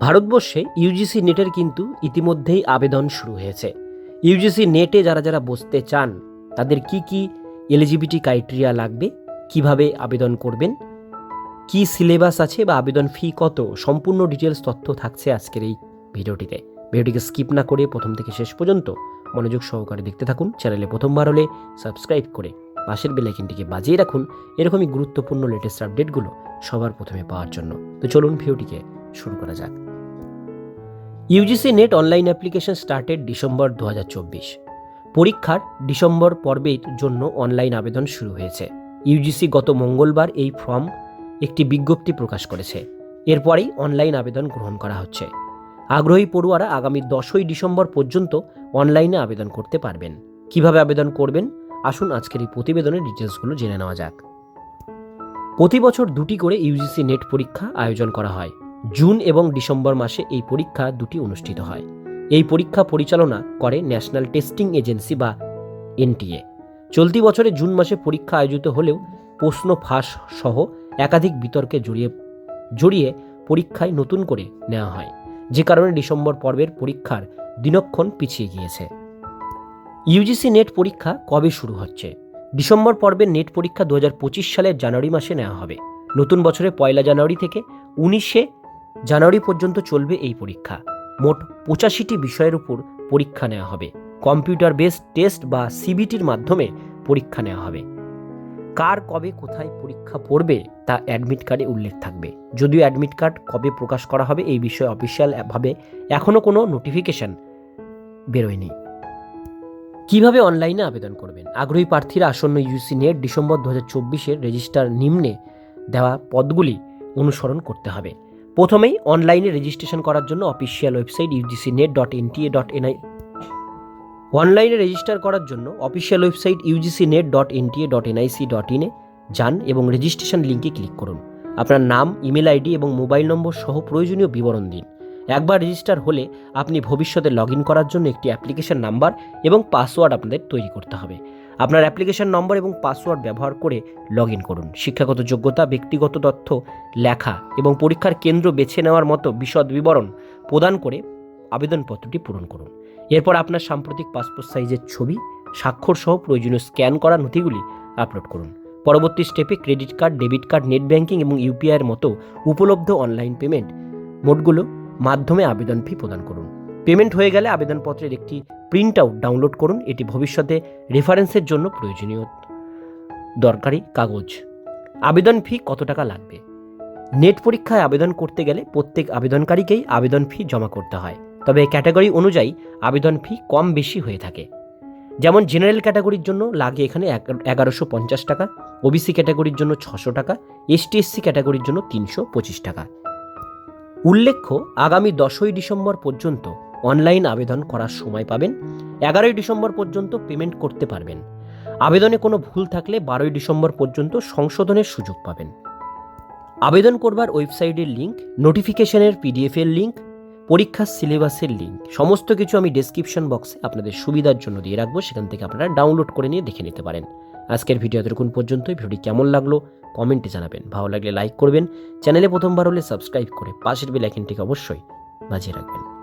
ভারতবর্ষে ইউজিসি নেটের কিন্তু ইতিমধ্যেই আবেদন শুরু হয়েছে। ইউজিসি নেটে যারা যারা বসতে চান, তাদের কি কি এলিজিবিলিটি ক্রাইটেরিয়া লাগবে? কীভাবে আবেদন করবেন? কি সিলেবাস আছে বা আবেদন ফি কত? সম্পূর্ণ ডিটেলস তথ্য থাকছে আজকের এই ভিডিওটিতে। ভিডিওটিকে স্কিপ না করে প্রথম থেকে শেষ পর্যন্ত মনোযোগ সহকারে দেখতে থাকুন। চ্যানেলে প্রথমবার হলে সাবস্ক্রাইব করে পাশের বেলাইকিনটিকে বাজিয়ে রাখুন। এরকমই গুরুত্বপূর্ণ লেটেস্ট আপডেটগুলো সবার প্রথমে পাওয়ার জন্য। তো চলুন ভিডিওটিকে শুরু করা যাক। UGC NET online application started December দু হাজার চব্বিশ পরীক্ষার ডিসেম্বর পর্বের জন্য অনলাইন আবেদন শুরু হয়েছে। ইউজিসি গত মঙ্গলবার এই ফর্ম একটি বিজ্ঞপ্তি প্রকাশ করেছে। এরপরেই অনলাইন আবেদন গ্রহণ করা হচ্ছে। আগ্রহী পড়ুয়ারা আগামী দশই ডিসেম্বর পর্যন্ত অনলাইনে আবেদন করতে পারবেন। কীভাবে আবেদন করবেন? আসুন আজকের এই প্রতিবেদনের ডিটেলসগুলো জেনে নেওয়া যাক। প্রতি বছর দুটি করে ইউজিসি নেট পরীক্ষা আয়োজন করা হয়। জুন এবং ডিসেম্বর মাসে এই পরীক্ষা দুটি অনুষ্ঠিত হয়। এই পরীক্ষা পরিচালনা করে ন্যাশনাল টেস্টিং এজেন্সি বা এনটিএ। চলতি বছরে জুন মাসে পরীক্ষা আয়োজিত হলেও প্রশ্ন ফাঁস সহ একাধিক বিতর্কে জড়িয়ে জড়িয়ে পরীক্ষায় নতুন করে নেওয়া হয়। যে কারণে ডিসেম্বর পর্বের পরীক্ষার দিনক্ষণ পিছিয়ে গিয়েছে। ইউজিসি নেট পরীক্ষা কবে শুরু হচ্ছে? ডিসেম্বর পর্বের নেট পরীক্ষা দু হাজার পঁচিশ সালের জানুয়ারি মাসে নেওয়া হবে। নতুন বছরে পয়লা জানুয়ারি থেকে উনিশে জানুয়ারি পর্যন্ত চলবে এই পরীক্ষা। মোট পঁচাশিটি বিষয়ের উপর পরীক্ষা নেওয়া হবে। কম্পিউটার বেসড টেস্ট বা সিবিটির মাধ্যমে পরীক্ষা নেওয়া হবে। কার কবে কোথায় পরীক্ষা পড়বে তা অ্যাডমিট কার্ডে উল্লেখ থাকবে। যদিও অ্যাডমিট কার্ড কবে প্রকাশ করা হবে এই বিষয়ে অফিসিয়ালভাবে এখনও কোনো নোটিফিকেশন বেরোয়নি। কীভাবে অনলাইনে আবেদন করবেন? আগ্রহী প্রার্থীরা আসন্ন ইউসি নেট ডিসেম্বর দু হাজার চব্বিশের রেজিস্টার নিম্নে দেওয়া পদগুলি অনুসরণ করতে হবে। প্রথমেই অনলাইনে রেজিস্ট্রেশন করার জন্য official website UGC NET dot NTA dot NI অনলাইনে রেজিস্টার করার জন্য official website UGC NET dot NTA dot NIC dot ইনে যান এবং রেজিস্ট্রেশন লিঙ্কে ক্লিক করুন। আপনার নাম, ইমেল আইডি এবং মোবাইল নম্বর সহ প্রয়োজনীয় বিবরণ দিন। একবার রেজিস্টার হলে আপনি ভবিষ্যতে লগ ইন করার জন্য একটি অ্যাপ্লিকেশন নাম্বার এবং পাসওয়ার্ড আপনাদের তৈরি করতে হবে। আপনার অ্যাপ্লিকেশন নম্বর এবং পাসওয়ার্ড ব্যবহার করে লগ করুন। শিক্ষাগত যোগ্যতা, ব্যক্তিগত তথ্য, লেখা এবং পরীক্ষার কেন্দ্র বেছে নেওয়ার মতো বিশদ বিবরণ প্রদান করে আবেদনপত্রটি পূরণ করুন। এরপর আপনার সাম্প্রতিক পাসপোর্ট সাইজের ছবি, স্বাক্ষর সহ প্রয়োজনীয় স্ক্যান করা নথিগুলি আপলোড করুন। পরবর্তী স্টেপে credit card debit card net banking এবং ইউপিআইয়ের মতো উপলব্ধ অনলাইন পেমেন্ট মোডগুলো মাধ্যমে আবেদন ফি প্রদান করুন। পেমেন্ট হয়ে গেলে আবেদনপত্রের একটি প্রিন্ট আউট ডাউনলোড করুন। এটি ভবিষ্যতে রেফারেন্সের জন্য প্রয়োজনীয়। দরকারি কাগজ। আবেদন ফি কত টাকা লাগবে? নেট পরীক্ষায় আবেদন করতে গেলে প্রত্যেক আবেদনকারীকেই আবেদন ফি জমা করতে হয়। তবে ক্যাটাগরি অনুযায়ী আবেদন ফি কম বেশি হয়ে থাকে। যেমন জেনারেল ক্যাটাগরির জন্য লাগে এখানে এগারোশো পঞ্চাশ টাকা, ওবিসি ক্যাটাগরির জন্য ছশো টাকা এসটি এসসি ক্যাটাগরির জন্য তিনশো পঁচিশ টাকা। উল্লেখ্য, আগামী দশই ডিসেম্বর পর্যন্ত অনলাইন আবেদন করার সময় পাবেন। এগারোই ডিসেম্বর পর্যন্ত পেমেন্ট করতে পারবেন। আবেদনে কোনো ভুল থাকলে বারোই ডিসেম্বর পর্যন্ত সংশোধনের সুযোগ পাবেন। আবেদন করবার ওয়েবসাইটের লিঙ্ক নোটিফিকেশনের পিডিএফের লিঙ্ক পরীক্ষার সিলেবাসের লিঙ্ক সমস্ত কিছু আমি ডেসক্রিপশন বক্সে আপনাদের সুবিধার জন্য দিয়ে রাখব। সেখান থেকে আপনারা ডাউনলোড করে নিয়ে দেখে নিতে পারেন। আজকের ভিডিও এতক্ষণ পর্যন্তই। ভিডিওটি কেমন লাগল? কমেন্টে জানাবেন। ভালো লাগলে লাইক করবেন। চ্যানেলে প্রথমবার হলে সাবস্ক্রাইব করে পাশের বেল আইকনটিকে অবশ্যই বাজিয়ে রাখবেন।